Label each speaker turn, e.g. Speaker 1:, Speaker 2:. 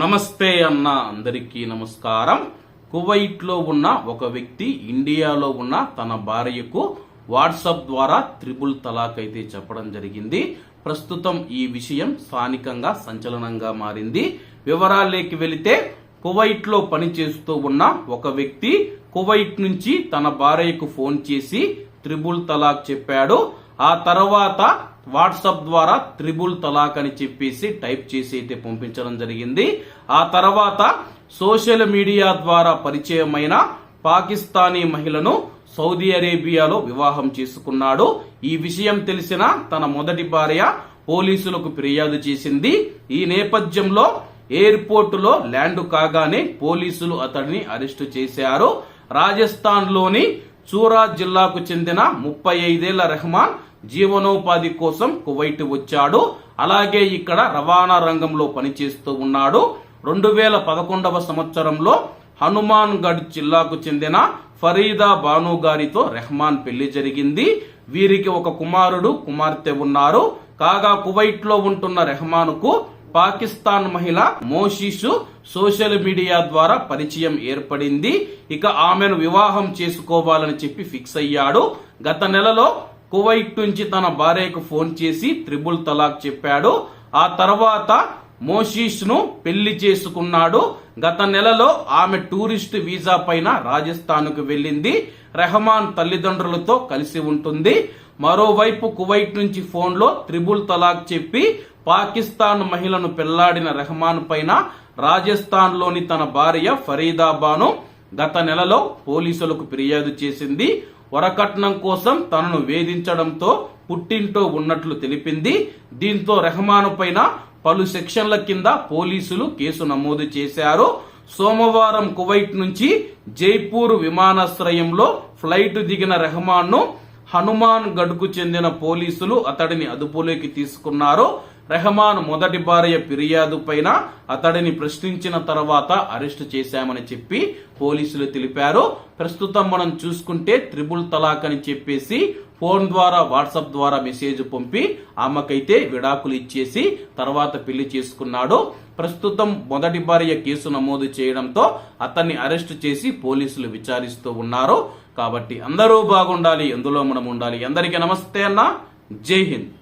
Speaker 1: నమస్తే అన్న అందరికీ నమస్కారం. కువైట్లో ఉన్న ఒక వ్యక్తి ఇండియాలో ఉన్న తన భార్యకు వాట్సాప్ ద్వారా త్రిబుల్ తలాక్ అయితే చెప్పడం జరిగింది. ప్రస్తుతం ఈ విషయం స్థానికంగా సంచలనంగా మారింది. వివరాలేకి వెళితే కువైట్లో పనిచేస్తూ ఉన్న ఒక వ్యక్తి కువైట్ నుంచి తన భార్యకు ఫోన్ చేసి త్రిబుల్ తలాక్ చెప్పాడు. ఆ తర్వాత వాట్సాప్ ద్వారా త్రిబుల్ తలాక్ అని చెప్పేసి టైప్ చేసి అయితే పంపించడం జరిగింది. ఆ తర్వాత సోషల్ మీడియా ద్వారా పరిచయమైన పాకిస్తానీ మహిళను సౌదీ అరేబియాలో వివాహం చేసుకున్నాడు. ఈ విషయం తెలిసిన తన మొదటి భార్య పోలీసులకు ఫిర్యాదు చేసింది. ఈ నేపథ్యంలో ఎయిర్పోర్టులో ల్యాండ్ కాగానే పోలీసులు అతడిని అరెస్టు చేశారు. రాజస్థాన్లోని చూరా జిల్లాకు చెందిన ముప్పై ఐదేళ్ళ రెహమాన్ జీవనోపాధి కోసం కువైట్ వచ్చాడు. అలాగే ఇక్కడ రవాణా రంగంలో పనిచేస్తూ ఉన్నాడు. రెండు వేల పదకొండవ సంవత్సరంలో హనుమాన్ గఢ్ జిల్లాకు చెందిన ఫరీదా బాను గారితో రెహమాన్ పెళ్ళి జరిగింది. వీరికి ఒక కుమారుడు కుమార్తె ఉన్నారు. కాగా కువైట్లో ఉంటున్న రెహమాన్కు పాకిస్తాన్ మహిళ మోషిషు సోషల్ మీడియా ద్వారా పరిచయం ఏర్పడింది. ఇక ఆమెను వివాహం చేసుకోవాలని చెప్పి ఫిక్స్ అయ్యాడు. గత నెలలో కువైట్ నుంచి తన భార్యకు ఫోన్ చేసి త్రిబుల్ తలాక్ చెప్పాడు. ఆ తర్వాత మోషీష్ను పెళ్ళి చేసుకున్నాడు. గత నెలలో ఆమె టూరిస్ట్ వీసా పైన రాజస్థాన్కు వెళ్ళింది. రెహమాన్ తల్లిదండ్రులతో కలిసి ఉంటుంది. మరోవైపు కువైట్ నుంచి ఫోన్లో త్రిబుల్ తలాక్ చెప్పి పాకిస్తాన్ మహిళను పెళ్ళాడిన రెహమాన్ పైన రాజస్థాన్లోని తన భార్య ఫరీదాబాను గత నెలలో పోలీసులకు ఫిర్యాదు చేసింది. వరకట్నం కోసం తనను వేధించడంతో పుట్టింటో ఉన్నట్లు తెలిపింది. దీంతో రెహమాన్ పైన పలు సెక్షన్ల కింద పోలీసులు కేసు నమోదు చేశారు. సోమవారం కువైట్ నుంచి జైపూర్ విమానాశ్రయంలో ఫ్లైట్ దిగిన రెహమాన్ను హనుమాన్ గఢ్కు చెందిన పోలీసులు అతడిని అదుపులోకి తీసుకున్నారు. రెహమాన్ మొదటి భార్య ఫిర్యాదు పైన అతడిని ప్రశ్నించిన తర్వాత అరెస్టు చేశామని చెప్పి పోలీసులు తెలిపారు. ప్రస్తుతం మనం చూసుకుంటే త్రిబుల్ తలాక్ అని చెప్పేసి ఫోన్ ద్వారా వాట్సాప్ ద్వారా మెసేజ్ పంపి ఆమెకైతే విడాకులు ఇచ్చేసి తర్వాత పెళ్ళి చేసుకున్నాడు. ప్రస్తుతం మొదటి భార్య కేసు నమోదు చేయడంతో అతన్ని అరెస్ట్ చేసి పోలీసులు విచారిస్తూ ఉన్నారు. కాబట్టి అందరూ బాగుండాలి ఎందులో మనం ఉండాలి. అందరికీ నమస్తే అన్న. జై హింద్.